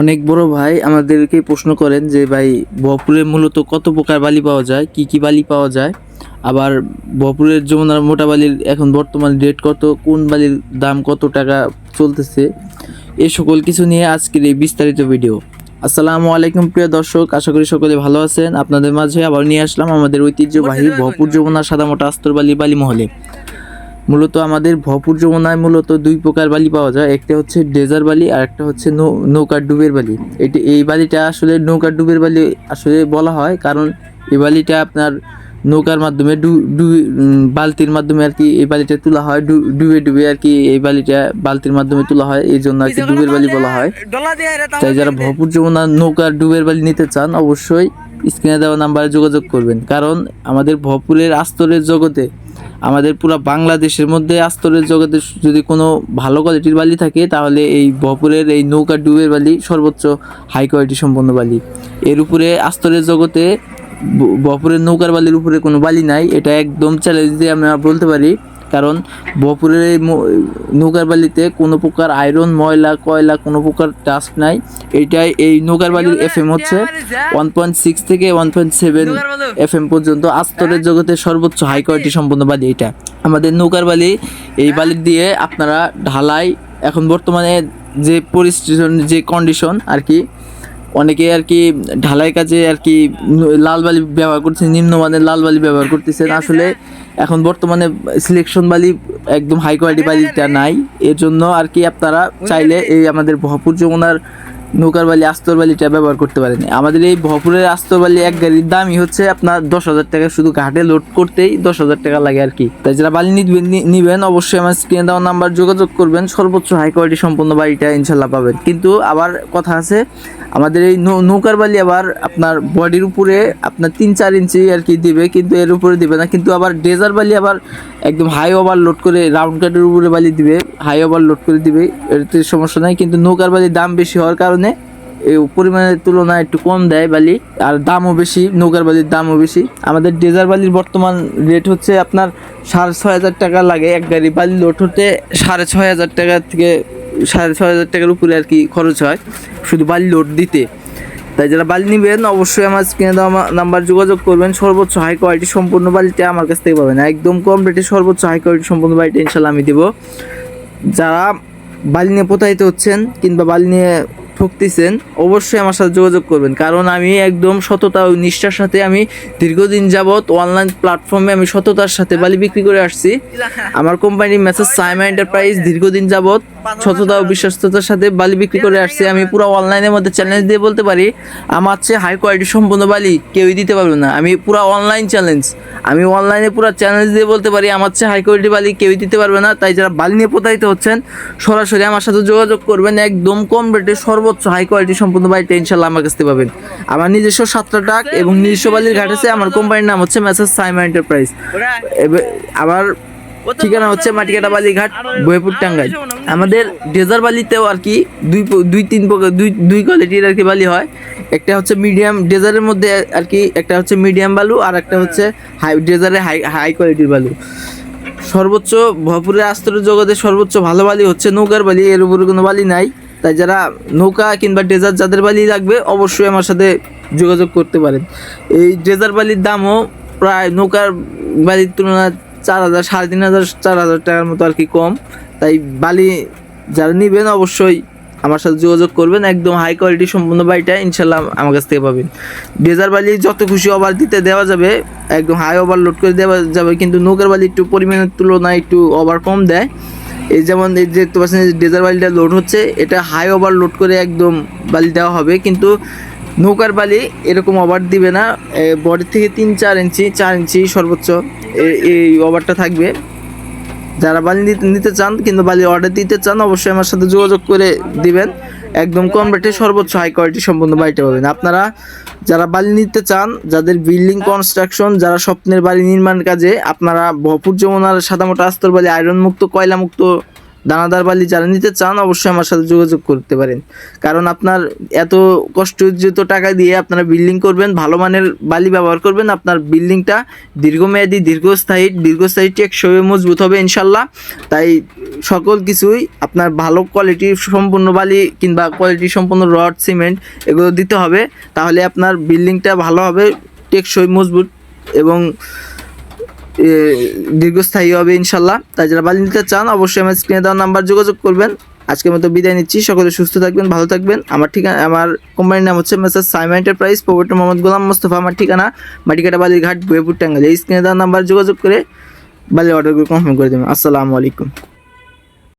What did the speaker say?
অনেক বড় ভাই আমাদেরকে প্রশ্ন করেন যে ভাই বহপুরে মূলত কত প্রকার বালি পাওয়া যায়? কি কি বালি পাওয়া যায়? আবার বহপুরের যমুনার মোটা বালির এখন বর্তমান রেট কত? কোন বালির দাম কত টাকা চলতেছে? এ সকল কিছু নিয়ে আজকের এই বিস্তারিত ভিডিও আসসালামু আলাইকুম প্রিয় দর্শক। আশা করি সকলে ভালো আছেন। আপনাদের মাঝে আবার নিয়ে আসলাম আমাদের ঐতিহ্যবাহী ভরপুর যমুনার সাদামোটা আস্তরবালি বালি মহলে মূলত আমাদের ভরপুর যমুনায় মূলত দুই প্রকার বালি পাওয়া যায়। একটা হচ্ছে ডেজার বালি আর একটা হচ্ছে নৌকার ডুবের বালি। এটি এই বালিটা আসলে নৌকার ডুবের বালি আসলে বলা হয় কারণ এই বালিটা আপনার নৌকার মাধ্যমে ডু ডুবে বালতির মাধ্যমে আর কি এই বালিটা তোলা হয়। ডু- ডুবে ডুবে আর কি এই বালিটা বালতির মাধ্যমে তোলা হয়। এই জন্য আর কি ডুবের বালি বলা হয়। তাই যারা ভরপুর যমুনা নৌকার ডুবের বালি নিতে চান অবশ্যই স্ক্রিনে দেওয়া নাম্বারে যোগাযোগ করবেন। কারণ আমাদের ভরপুরের আস্তরের জগতে, আমাদের পুরো বাংলাদেশের মধ্যে আস্তরের জগতে যদি কোনো ভালো কোয়ালিটির বালি থাকে, তাহলে এই ভরপুরের এই নৌকা ডুবের বালি সর্বোচ্চ হাই কোয়ালিটি সম্পন্ন বালি। এর উপরে আস্তরের জগতে বপুরের নৌকার বালির উপরে কোনো বালি নাই। এটা একদম চ্যালেঞ্জ দিয়ে আমরা বলতে পারি কারণ বপুরের এই নৌকার বালিতে কোনো প্রকার আয়রন ময়লা কয়লা কোনো প্রকার ডাস্ট নাই। এইটাই এই নৌকার বালির এফ এম হচ্ছে ওয়ান পয়েন্ট সিক্স থেকে one point seven F M পর্যন্ত আস্তরের জগতে সর্বোচ্চ হাই কোয়ালিটি সম্পন্ন বালি এটা। আমাদের নৌকার বালি এই বালির দিয়ে আপনারা ঢালাই এখন বর্তমানে যে পরিস্থিতি যে কন্ডিশন আর কি অনেকে আর কি ঢালাই কাজে আর কি লাল বালি ব্যবহার করছে নিম্নমানের লাল বালি ব্যবহার করতেছেন আসলে এখন বর্তমানে সিলেকশন বালি একদম হাই কোয়ালিটি বালিটা নাই। এর জন্য আর কি আপনারা চাইলে এই আমাদের ভরপুর যমুনার নৌকার বালি, আস্তর বালিটা ব্যবহার করতে পারেনি। আমাদের এই ভরপুরের আস্তর বালি এক গাড়ির দামই হচ্ছে আপনার দশ হাজার টাকা। শুধু ঘাটে লোড করতেই দশ হাজার টাকা লাগে আর কি। তাই যারা বালি নিবেন নিবেন, অবশ্যই আমার স্ক্রিনে দেওয়া নাম্বার যোগাযোগ করবেন। সর্বোচ্চ হাই কোয়ালিটি সম্পন্ন বালিটা ইনশাল্লাহ পাবেন। কিন্তু আবার কথা আছে, আমাদের এই নৌকার বালি আবার আপনার বডির উপরে আপনার তিন চার ইঞ্চি আর কি দিবে, কিন্তু এর উপরে দিবে না। কিন্তু আবার ডেজার বালি আবার একদম হাই ওভারলোড করে রাউন্ড কাটের উপরে বালি দিবে হাই ওভারলোড করে দিবে এতে সমস্যা নাই। কিন্তু নৌকার বালির দাম বেশি হওয়ার কারণে পরিমাণের তুলনায় একটু কম দেয় বালি, আর দামও বেশি, নৌকার বালির দামও বেশি। আমাদের ডেজার বালির বর্তমান রেট হচ্ছে আপনার সাড়ে ছয় হাজার টাকা লাগে এক গাড়ি বালি লোড হতে সাড়ে ছয় হাজার টাকা থেকে সাড়ে ছয় হাজার টাকার উপরে আর কি খরচ হয়, শুধু বালি লোড দিতে। তাই যারা বালি নেবেন অবশ্যই আমার স্ক্রিনে দেওয়া নাম্বার যোগাযোগ করবেন। সর্বোচ্চ হাই কোয়ালিটি সম্পূর্ণ বালিটা আমার কাছ থেকে পাবেন। একদম কম রেটে সর্বোচ্চ হাই কোয়ালিটি সম্পূর্ণ বালিটা ইনশাল্লাহ আমি দেবো। যারা বালি নিয়ে প্রতারিত হচ্ছেন কিংবা বালি নিয়ে ঠকতেছেন অবশ্যই আমার সাথে যোগাযোগ করবেন। কারণ আমি একদম সততা ও নিষ্ঠার সাথে আমি দীর্ঘদিন যাবৎ অনলাইন প্ল্যাটফর্মে আমি সততার সাথে বালি বিক্রি করে আসছি। আমার কোম্পানি মেসেজ সাইমা এন্টারপ্রাইজ দীর্ঘদিন যাবৎ সততা ও বিশ্বস্ততার সাথে বালি বিক্রি করে আসছি। আমি পুরো অনলাইনের মধ্যে চ্যালেঞ্জ দিয়ে বলতে পারি আমার চেয়ে হাই কোয়ালিটি সম্পূর্ণ বালি কেউই দিতে পারবে না। আমি পুরো অনলাইন চ্যালেঞ্জ আমি অনলাইনে পুরো চ্যালেঞ্জ দিয়ে বলতে পারি আমার চেয়ে হাই কোয়ালিটি বালি কেউই দিতে পারবে না। তাই যারা বালি নিয়ে প্রতারিত হচ্ছেন সরাসরি আমার সাথে যোগাযোগ করবেন। একদম কম রেটে সর্বোচ্চ হাই কোয়ালিটি সম্পূর্ণ বালিটা ইনশাল্লাহ আমার কাছ পাবেন। আমার নিজস্ব সাতটা ট্রাক এবং নিজস্ব বালির ঘাট আছে। আমার কোম্পানির নাম হচ্ছে মেসেজ সাইমা এন্টারপ্রাইজ এবার আমার ঠিকানা হচ্ছে মাটিকাটা বালিঘাট বইপুর টাঙ্গাইল। আমাদের ডেজার বালিতেও আর কি দুই দুই তিন প্রকার দুই দুই কোয়ালিটির আর কি বালি হয়। একটা হচ্ছে মিডিয়াম ডেজারের মধ্যে আর কি, একটা হচ্ছে মিডিয়াম বালু আর একটা হচ্ছে হাই, ডেজারের হাই হাই কোয়ালিটির বালু। সর্বোচ্চ ভরপুরের আস্তরের জগতে সর্বোচ্চ ভালো বালি হচ্ছে নৌকার বালি, এর উপরে কোনো বালি নাই। তাই যারা নৌকা কিংবা ডেজার যাদের বালি লাগবে, অবশ্যই আমার সাথে যোগাযোগ করতে পারেন। এই ডেজার বালির দামও প্রায় নৌকার বালির তুলনায় চার হাজার, সাড়ে তিন হাজার, চার হাজার টাকার মতো আর কি কম। তাই বালি যারা নেবেন অবশ্যই আমার সাথে যোগাযোগ করবেন, একদম হাই কোয়ালিটি সম্পূর্ণ বাড়িটা ইনশাল্লাহ আমার কাছ থেকে পাবেন। ডেজার বালি যত খুশি ওভার দিতে দেওয়া যাবে, একদম হাই ওভার লোড করে দেওয়া যাবে, কিন্তু নৌকার বালি একটু পরিমাণের তুলনায় একটু ওভার কম দেয়। এই যেমন এই দেখতে পাচ্ছেন ডেজার বালিটা লোড হচ্ছে, এটা হাই ওভার লোড করে একদম বালি দেওয়া হবে, কিন্তু নৌকার বালি এরকম ওভার দিবে না বডি থেকে তিন, চার ইঞ্চি চার ইঞ্চি সর্বোচ্চ এই ওভারটা থাকবে। যারা বালি নিতে চান কিন্তু বালি অর্ডার দিতে চান, অবশ্যই আমার সাথে যোগাযোগ করে দিবেন। একদম কম রেটে সর্বোচ্চ হাই কোয়ালিটি সম্পূর্ণ বাড়িতে পাবেন। আপনারা যারা বালি নিতে চান, যাদের বিল্ডিং কনস্ট্রাকশন যারা স্বপ্নের বাড়ি নির্মাণ কাজে, আপনারা ভরপুর যমুনার সাদামোটা আস্তর বালি আয়রন মুক্ত কয়লা মুক্ত দানাদার বালি যারা নিতে চান অবশ্যই আমার সাথে যোগাযোগ করতে পারেন। কারণ আপনার এত কষ্ট অর্জিত টাকা দিয়ে আপনারা বিল্ডিং করবেন, ভালো মানের বালি ব্যবহার করবেন, আপনার বিল্ডিংটা দীর্ঘমেয়াদী, দীর্ঘস্থায়ী দীর্ঘস্থায়ী টেকসই মজবুত হবে ইনশাল্লাহ। তাই সকল কিছুই আপনার ভালো কোয়ালিটির সম্পূর্ণ বালি কিংবা কোয়ালিটি সম্পূর্ণ রড সিমেন্ট এগুলো দিতে হবে। তাহলে আপনার বিল্ডিংটা ভালো হবে, টেকসই, মজবুত এবং দীর্ঘস্থায়ী হবে ইনশাল্লাহ। তাই যারা বালি নিতে চান, অবশ্যই আমার স্ক্রিনে দেওয়া নাম্বার যোগাযোগ করবেন। আজকের মতো বিদায় নিচ্ছি। সকলে সুস্থ থাকবেন, ভালো থাকবেন। আমার ঠিকানা, আমার কোম্পানির নাম হচ্ছে মেসার সাইমা এন্টারপ্রাইজ প্রবর্তন মোহাম্মদ গোলাম মোস্তফা। আমার ঠিকানা মাটিকাটা বালির ঘাট বেপুর টাঙ্গাল এই স্ক্রিনে দেওয়া নাম্বার যোগাযোগ করে বালি অর্ডারগুলো কনফার্ম করে দেবেন। আসসালামু আলাইকুম।